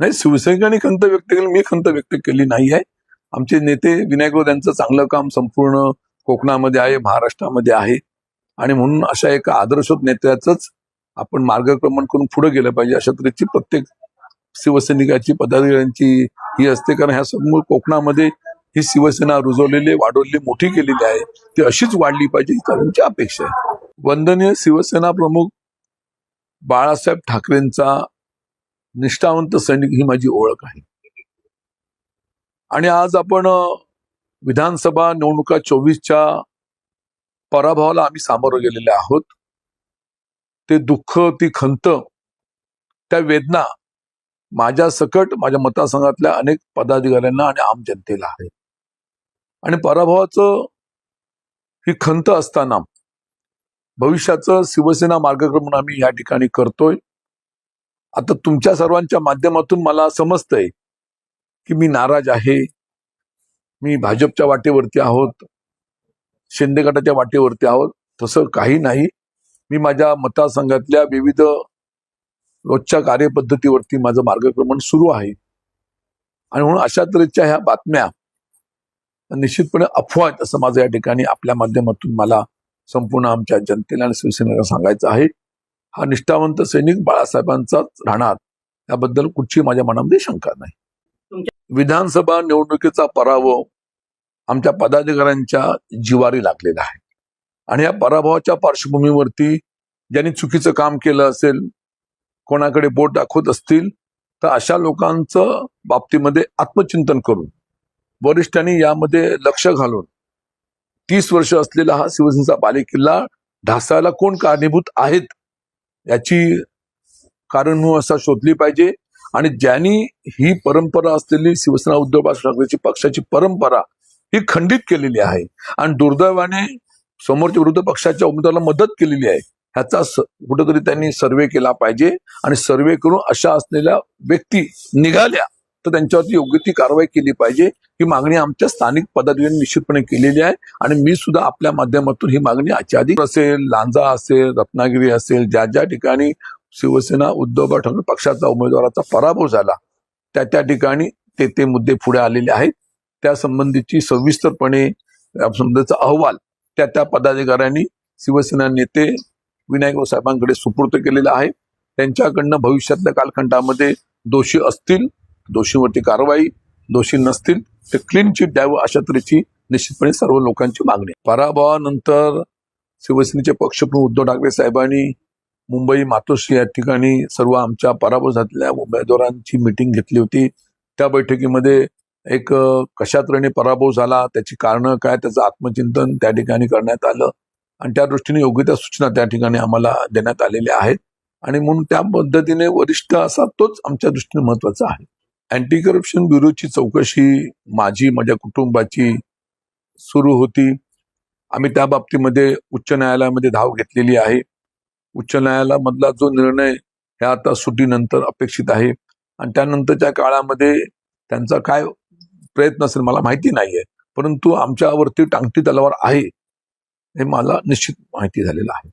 नाही शिवसैनिकांनी खंत व्यक्त केली मी खंत व्यक्त केली नाही आहे. आमचे नेते विनायक राऊत यांचं चांगलं काम संपूर्ण कोकणामध्ये आहे महाराष्ट्रामध्ये आहे. आणि म्हणून अशा एका आदर्श नेत्याच आपण मार्गक्रमण करून पुढे गेलं पाहिजे अशा तऱ्हेची प्रत्येक शिवसैनिकाची पदाधिकाऱ्यांची ही असते. कारण ह्या समोर कोकणामध्ये ही शिवसेना रुजवलेली वाढवलेली मोठी केलेली आहे. ती अशीच वाढली पाहिजे ही कारणची अपेक्षा आहे. वंदनीय शिवसेना प्रमुख बाळासाहेब ठाकरेंचा निष्ठावंत सैनिक ही माझी ओळख आहे. आणि आज आपण विधानसभा निवडणुका चोवीसच्या पराभवाला आम्ही सामोरं गेलेले आहोत. ते दुःख ती खंत त्या वेदना माझ्या सकट माझ्या मतदारसंघातल्या अनेक पदाधिकाऱ्यांना आणि आम जनतेला आहे. आणि पराभवाचं ही खंत असताना भविष्याचं शिवसेना मार्गक्रमण आम्ही या ठिकाणी करतोय. आता तुमच्या सर्वांच्या माध्यमातून मला समजतंय की मी नाराज आहे. मी भाजपच्या वाटेवरती आहोत. शिंदे गटाच्या वाटेवरती आहोत. तसं काही नाही. मी माझ्या मतदारसंघातल्या विविध रोजच्या कार्यपद्धतीवरती माझं मार्गक्रमण सुरू आहे. आणि म्हणून अशा तऱ्हेच्या ह्या बातम्या निश्चितपणे अफवा आहेत असं माझं या ठिकाणी आपल्या माध्यमातून मला संपूर्ण आमच्या जनतेला आणि शिवसेनेला सांगायचं आहे. हा निष्ठावंत सैनिक बाळासाहेबांचाच राहणार. याबद्दल कुठची माझ्या मनामध्ये शंका नाही. विधानसभा निवडणुकीचा पराभव आमच्या पदाधिकाऱ्यांच्या जिवारी लागलेला आहे. आणि या पराभवाच्या पार्श्वभूमीवरती ज्यांनी चुकीचं काम केलं असेल कोणाकडे बोट दाखवत असतील तर अशा लोकांचं बाबतीमध्ये आत्मचिंतन करून वरिष्ठांनी यामध्ये लक्ष घालून तीस वर्ष असलेला हा शिवसेनेचा बालेकिल्ला ढासायला कोण कारणीभूत आहेत? याची कारण असा शोधली पाहिजे. आणि ज्यांनी ही परंपरा असलेली शिवसेना उद्धव बाळासाहेब ठाकरेची पक्षाची परंपरा ही खंडित केलेली आहे आणि दुर्दैवाने समोरच्या विरुद्ध पक्षाच्या उमेदवाराला मदत केलेली आहे ह्याचा कुठेतरी त्यांनी सर्वे केला पाहिजे. आणि सर्वे करून अशा असलेल्या व्यक्ती निघाल्या. तर त्यांच्यावरती योग्य ती कारवाई केली पाहिजे. ही मागणी आमच्या स्थानिक पदाधिकाऱ्यांनी निश्चितपणे केलेली आहे. आणि मी सुद्धा आपल्या माध्यमातून ही मागणी आजच्या असेल लांजा असेल रत्नागिरी असेल ज्या ज्या ठिकाणी शिवसेना उद्धव ठाकरे पक्षाचा उमेदवाराचा पराभव झाला त्या त्या ठिकाणी ते ते मुद्दे पुढे आलेले आहेत. त्या संबंधीची सविस्तरपणे संबंधीचा अहवाल त्या त्या पदाधिकाऱ्यांनी शिवसेना नेते विनायक साहेबांकडे सुपूर्द केलेला आहे. त्यांच्याकडनं भविष्यातल्या कालखंडामध्ये दोषी असतील दोषीवरती कारवाई दोषी नसतील तर क्लीन चिट द्यावं अशा तऱ्हेची निश्चितपणे सर्व लोकांची मागणी पराभवानंतर शिवसेनेचे पक्षप्रमुख उद्धव ठाकरे साहेबांनी मुंबई मातोश्री या ठिकाणी सर्व आमच्या पराभव झालेल्या उमेदवारांची मिटिंग घेतली होती. त्या बैठकीमध्ये एक कशा तऱ्हेने पराभव झाला त्याची कारणं काय त्याचं आत्मचिंतन त्या ठिकाणी करण्यात आलं आणि त्या दृष्टीने योग्य त्या सूचना त्या ठिकाणी आम्हाला देण्यात आलेल्या आहेत. आणि म्हणून त्या पद्धतीने वरिष्ठ असा तोच आमच्या दृष्टीने महत्त्वाचा आहे. अँटी करप्शन ब्युरोची चौकशी माझी माझ्या कुटुंबाची सुरू होती. आम्ही त्या बाबतीमध्ये उच्च न्यायालयामध्ये धाव घेतलेली आहे. उच्च न्यायालयामधला जो निर्णय ह्या आता सुटीनंतर अपेक्षित आहे आणि त्यानंतरच्या काळामध्ये त्यांचा काय प्रयत्न असेल मला माहिती नाहीये. परंतु आमच्यावरती टांगती तलवार आहे हे मला निश्चित माहिती झालेलं आहे.